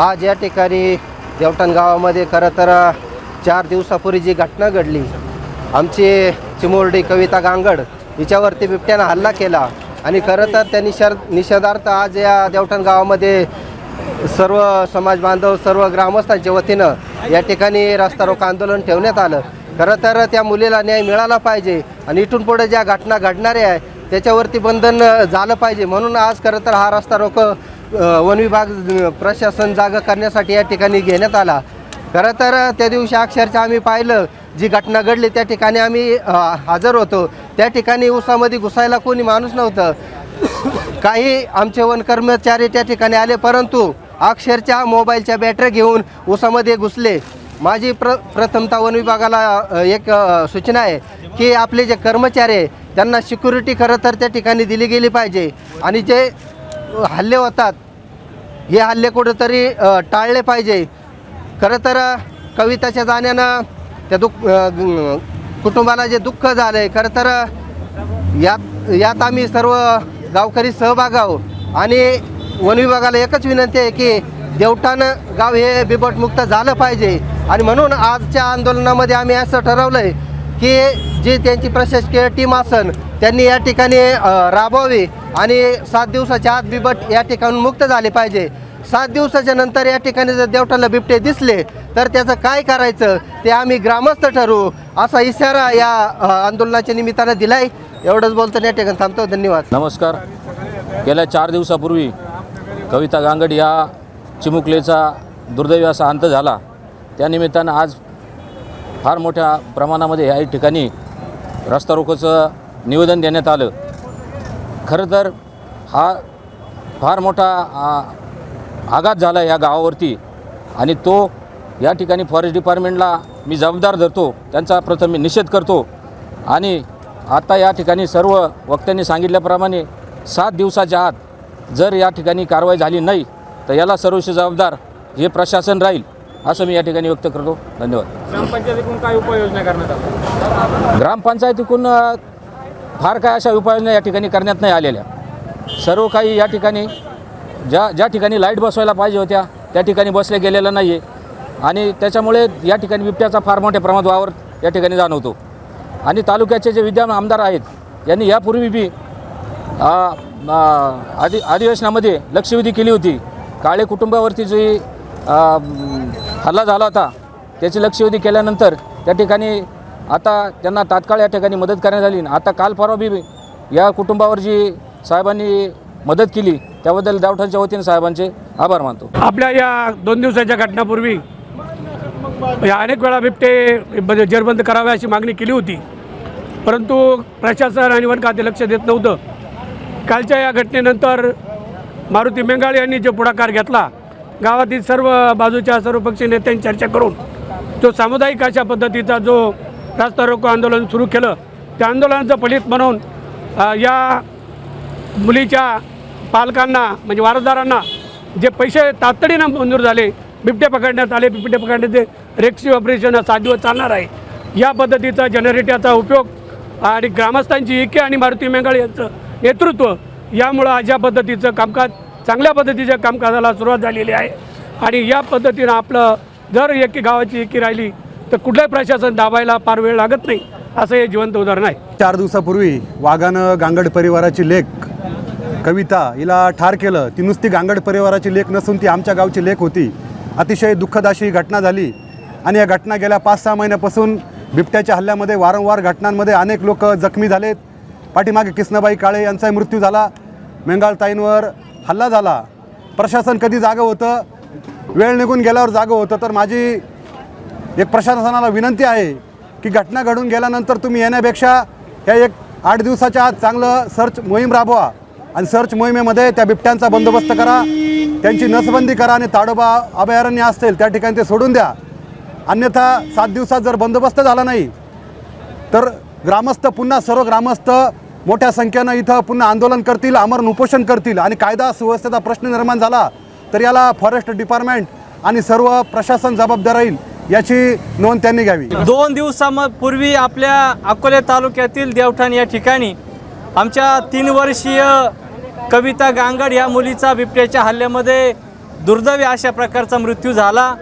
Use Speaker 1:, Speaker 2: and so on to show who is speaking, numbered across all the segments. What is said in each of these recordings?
Speaker 1: आज या ठिकाणी देवठण गावामध्ये खरं तर चार दिवसापूर्वी जी घटना घडली आमची चिमोर्डी कविता गांगड हिच्यावरती बिबट्यानं हल्ला केला आणि खरं तर त्या निषाद निषेधार्थ आज या देवठण गावामध्ये सर्व समाज बांधव सर्व ग्रामस्थांच्या वतीनं या ठिकाणी रस्ता रोको आंदोलन ठेवण्यात आलं खरं तर त्या मुलीला न्याय मिळाला पाहिजे आणि इथून पुढे ज्या घटना घडणाऱ्या आहे त्याच्यावरती बंधन झालं पाहिजे म्हणून आज खरं तर हा रस्ता रोक वन विभाग प्रशासन जागा करण्यासाठी या ठिकाणी घेण्यात आला खरं तर त्या दिवशी अक्षरशः आम्ही पाहिलं जी घटना घडली त्या ठिकाणी आम्ही हजर होतो त्या ठिकाणी उसामध्ये घुसायला कोणी माणूस नव्हतं काही आमचे वन कर्मचारी त्या ठिकाणी आले परंतु अक्षरच्या मोबाईलच्या बॅटरी घेऊन उसामध्ये घुसले माझी प्र प्रथमता वन विभागाला एक सूचना आहे की आपले जे कर्मचारी आहे त्यांना सिक्युरिटी खरं तर त्या ठिकाणी दिली गेली पाहिजे आणि जे हल्ले होतात हे हल्ले कुठंतरी टाळले पाहिजे खरं तर कविताच्या जाण्यानं त्या दुःख कुटुंबाला जे दुःख झालं आहे खरं तर यात यात आम्ही सर्व गावकरी सहभाग आहोत आणि वन विभागाला एकच विनंती आहे की देवटानं गाव हे बिबटमुक्त झालं पाहिजे आणि म्हणून आजच्या आंदोलनामध्ये आम्ही असं ठरवलं आहे की जी त्यांची प्रशासकीय टीम असन त्यांनी या ठिकाणी राबवावी आणि सात दिवसाच्या आत बिबट या ठिकाणून मुक्त झाले पाहिजे सात दिवसाच्या नंतर या ठिकाणी जर देवटाला बिबटे दिसले तर त्याचं काय करायचं ते आम्ही ग्रामस्थ ठरवू असा इशारा या आंदोलनाच्या निमित्तानं दिलाय एवढंच बोलतो या ठिकाणी थांबतो धन्यवाद
Speaker 2: नमस्कार गेल्या चार दिवसापूर्वी कविता गांगड या चिमुकलेचा दुर्दैवी असा अंत झाला त्यानिमित्तानं आज फार मोठ्या प्रमाणामध्ये या ठिकाणी रस्ता रोकोचं निवेदन देण्यात आलं खरं तर हा फार मोठा आघात झाला या गावावरती आणि तो या ठिकाणी फॉरेस्ट डिपार्टमेंटला मी जबाबदार धरतो त्यांचा प्रथम मी निषेध करतो आणि आता या ठिकाणी सर्व वक्त्यांनी सांगितल्याप्रमाणे सात दिवसाच्या आत जर या ठिकाणी कारवाई झाली नाही तर याला सर्वोच्च जबाबदार हे प्रशासन राहील असं मी या ठिकाणी व्यक्त करतो धन्यवाद
Speaker 3: ग्रामपंचायतीकडून काय उपाययोजना करण्यात
Speaker 2: आल्या ग्रामपंचायतीकडून फार काय अशा उपाययोजना या ठिकाणी करण्यात नाही आलेल्या सर्व काही या ठिकाणी ज्या ज्या ठिकाणी लाईट बसवायला पाहिजे होत्या त्या ठिकाणी बसले गेलेलं नाही आहे आणि त्याच्यामुळे या ठिकाणी बिबट्याचा फार मोठ्या प्रमाणात वावर या ठिकाणी जाणवतो आणि तालुक्याचे जे विद्यमान आमदार आहेत यांनी यापूर्वी बी अधि अधिवेशनामध्ये लक्षवेधी केली होती काळे कुटुंबावरती जी हल्ला झाला होता त्याची लक्षवेधी केल्यानंतर त्या ठिकाणी आता त्यांना तात्काळ या ठिकाणी मदत करण्यात आली आता काल परवा बी या कुटुंबावर जी साहेबांनी मदत केली त्याबद्दल दावठांच्या वतीने साहेबांचे आभार मानतो
Speaker 1: आपल्या या दोन दिवसाच्या घटनापूर्वी या अनेक वेळा बिबटे जेरबंद करावे अशी मागणी केली होती परंतु प्रशासन आणि वन खाते लक्ष देत नव्हतं कालच्या या घटनेनंतर मारुती मेंगाळे यांनी जो पुढाकार घेतला गावातील सर्व बाजूच्या सर्वपक्षीय नेत्यांनी चर्चा करून तो सामुदायिक अशा पद्धतीचा जो रास्ता रोको आंदोलन सुरू केलं त्या आंदोलनाचं फलित म्हणून या मुलीच्या पालकांना म्हणजे वारसदारांना जे पैसे तातडीनं मंजूर झाले बिबटे पकडण्यात आले बिबटे पकडण्याचे रेक्सी ऑपरेशन सात दिवस चालणार आहे या पद्धतीचा जनरेटरचा उपयोग आणि ग्रामस्थांची एके आणि मारुती मेंगाळ यांचं नेतृत्व यामुळं आज या पद्धतीचं कामकाज चांगल्या पद्धतीच्या कामकाजाला सुरुवात झालेली आहे आणि या पद्धतीनं आपलं जर एकी गावाची एकी राहिली तर कुठलंही प्रशासन दाबायला फार वेळ लागत नाही असं हे जिवंत उदाहरण आहे
Speaker 2: चार दिवसापूर्वी वाघानं गांगड परिवाराची लेख कविता हिला ठार केलं ती नुसती गांगड परिवाराची लेख नसून ती आमच्या गावची लेख होती अतिशय दुःखद अशी घटना झाली आणि या घटना गेल्या पाच सहा महिन्यापासून बिबट्याच्या हल्ल्यामध्ये वारंवार घटनांमध्ये अनेक लोक जखमी झालेत पाठीमागे किसनाबाई काळे यांचाही मृत्यू झाला मेंगाळताईंवर हल्ला झाला प्रशासन कधी जागं होतं वेळ निघून गेल्यावर जागं होतं तर माझी एक प्रशासनाला विनंती आहे की घटना घडून गेल्यानंतर तुम्ही येण्यापेक्षा या एक आठ दिवसाच्या आत चांगलं सर्च मोहीम राबवा आणि सर्च मोहिमेमध्ये त्या बिबट्यांचा बंदोबस्त करा त्यांची नसबंदी करा आणि ताडोबा अभयारण्य असेल त्या ठिकाणी ते सोडून द्या अन्यथा सात दिवसात जर बंदोबस्त झाला नाही तर ग्रामस्थ पुन्हा सर्व ग्रामस्थ मोठ्या संख्येनं इथं पुन्हा आंदोलन करतील आमरण उपोषण करतील आणि कायदा सुव्यवस्थेचा प्रश्न निर्माण झाला तर याला फॉरेस्ट डिपार्टमेंट आणि सर्व प्रशासन जबाबदार राहील याची नोंद त्यांनी घ्यावी
Speaker 1: दोन दिवसापूर्वी आपल्या अकोले तालुक्यातील देवठाण या ठिकाणी आमच्या तीन वर्षीय कविता गांगड या मुलीचा बिबट्याच्या हल्ल्यामध्ये दुर्दैवी अशा प्रकारचा मृत्यू झाला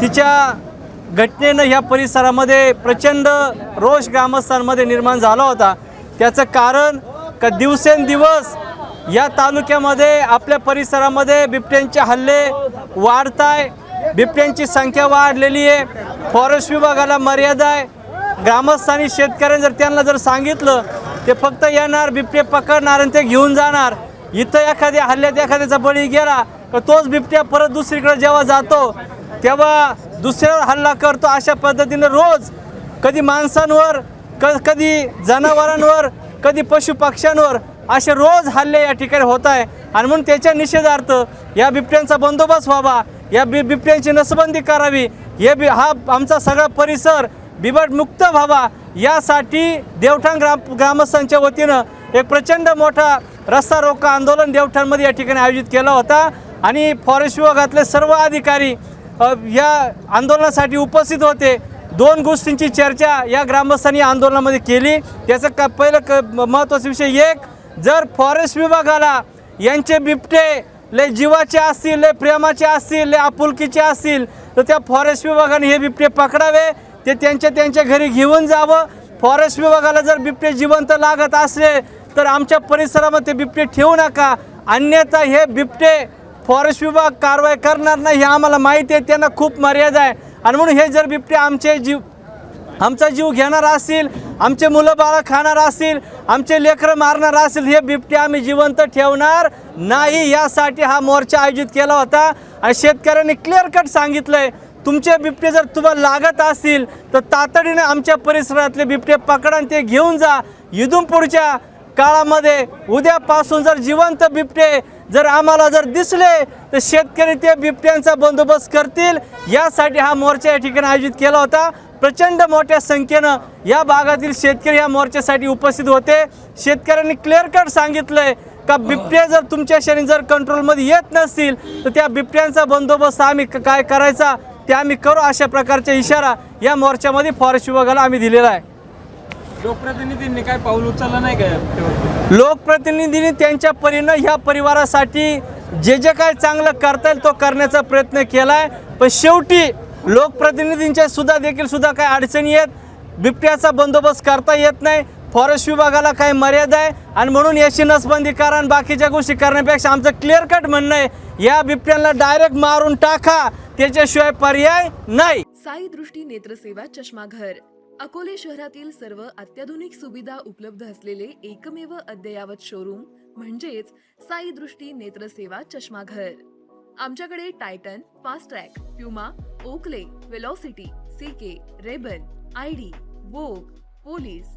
Speaker 1: तिच्या घटनेनं ह्या परिसरामध्ये प्रचंड रोष ग्रामस्थांमध्ये निर्माण झाला होता त्याचं कारण का दिवसेंदिवस या तालुक्यामध्ये आपल्या परिसरामध्ये बिबट्यांचे हल्ले वाढताय बिबट्यांची संख्या वाढलेली आहे फॉरेस्ट विभागाला मर्यादा आहे ग्रामस्थानी शेतकऱ्यांनी जर त्यांना जर सांगितलं ते फक्त येणार बिबटे पकडणार आणि ते घेऊन जाणार इथं एखाद्या हल्ल्यात एखाद्याचा बळी गेला तर तोच बिबट्या परत दुसरीकडे जेव्हा जातो तेव्हा दुसऱ्यावर हल्ला करतो अशा पद्धतीनं रोज कधी माणसांवर क कधी जनावरांवर कधी पशुपक्ष्यांवर असे रोज हल्ले या ठिकाणी होत आहे आणि म्हणून त्याच्या निषेधार्थ या बिबट्यांचा बंदोबस्त व्हावा या बि बिबट्यांची नसबंदी करावी हे बि हा आमचा सगळा परिसर बिबटमुक्त व्हावा यासाठी देवठाण ग्राम ग्रामस्थांच्या वतीनं एक प्रचंड मोठा रस्ता रोका आंदोलन देवठाणमध्ये या ठिकाणी आयोजित केला होता आणि फॉरेस्ट विभागातले सर्व अधिकारी या आंदोलनासाठी उपस्थित होते दोन गोष्टींची चर्चा या ग्रामस्थांनी आंदोलनामध्ये केली त्याचं का पहिलं क महत्त्वाचा विषय एक जर फॉरेस्ट विभागाला यांचे बिबटे लय जीवाचे असतील लय प्रेमाचे असतील लय आपुलकीचे असतील तर त्या फॉरेस्ट विभागाने हे बिबटे पकडावे ते त्यांच्या त्यांच्या घरी घेऊन जावं फॉरेस्ट विभागाला जर बिबटे जिवंत लागत असले तर आमच्या परिसरामध्ये बिबटे ठेवू नका अन्यथा हे बिबटे फॉरेस्ट विभाग कारवाई करणार नाही हे आम्हाला माहिती आहे त्यांना खूप मर्यादा आहे आणि म्हणून हे जर बिबटे आमचे जीव आमचा जीव घेणार असतील आमचे मुलं बाळा खाणार असतील आमचे लेकरं मारणार असतील हे बिबटे आम्ही जिवंत ठेवणार नाही यासाठी हा मोर्चा आयोजित केला होता आणि शेतकऱ्यांनी क्लिअर कट सांगितलं आहे तुमचे बिबटे जर तुम्हाला लागत असतील तर तातडीने आमच्या परिसरातले बिबटे पकडा ते घेऊन जा इथून पुढच्या काळामध्ये उद्यापासून जर जिवंत बिबटे जर आम्हाला जर दिसले तर शेतकरी ते बिबट्यांचा बंदोबस्त करतील यासाठी हा मोर्चा या ठिकाणी आयोजित केला होता प्रचंड मोठ्या संख्येनं या भागातील शेतकरी या मोर्चासाठी उपस्थित होते शेतकऱ्यांनी क्लिअर कट सांगितलं आहे का बिबट्या जर तुमच्या शरीर जर कंट्रोलमध्ये येत नसतील तर त्या बिबट्यांचा बंदोबस्त आम्ही काय करायचा ते आम्ही करू अशा प्रकारचा इशारा या मोर्चामध्ये फॉरेस्ट विभागाला आम्ही दिलेला आहे
Speaker 3: लोकप्रतिनिधींनी काय पाऊल उचललं नाही काय
Speaker 1: लोकप्रतिनिधींनी त्यांच्या परीनं ह्या परिवारासाठी जे जे काय चांगलं करता येईल तो करण्याचा प्रयत्न केला आहे पण शेवटी लोकप्रतिनिधींच्या सुद्धा देखील सुद्धा काय अडचणी आहेत बिबट्याचा बंदोबस्त करता येत नाही फॉरेस्ट विभागाला काही मर्यादा आहे आणि म्हणून याची नसबंदी करा आणि बाकीच्या गोष्टी करण्यापेक्षा आमचं क्लिअर कट म्हणणं आहे या बिबट्यांना डायरेक्ट मारून टाका त्याच्याशिवाय पर्याय नाही
Speaker 4: साई दृष्टी नेत्रसेवा चष्मा घर अकोले शहरातील सर्व अत्याधुनिक सुविधा उपलब्ध असलेले एकमेव अद्ययावत शोरूम म्हणजेच साई दृष्टी नेत्रसेवा चष्मा घर आमच्याकडे Titan Fastrack Puma Oakley Velocity के रेबन आयडी वोग पोलीस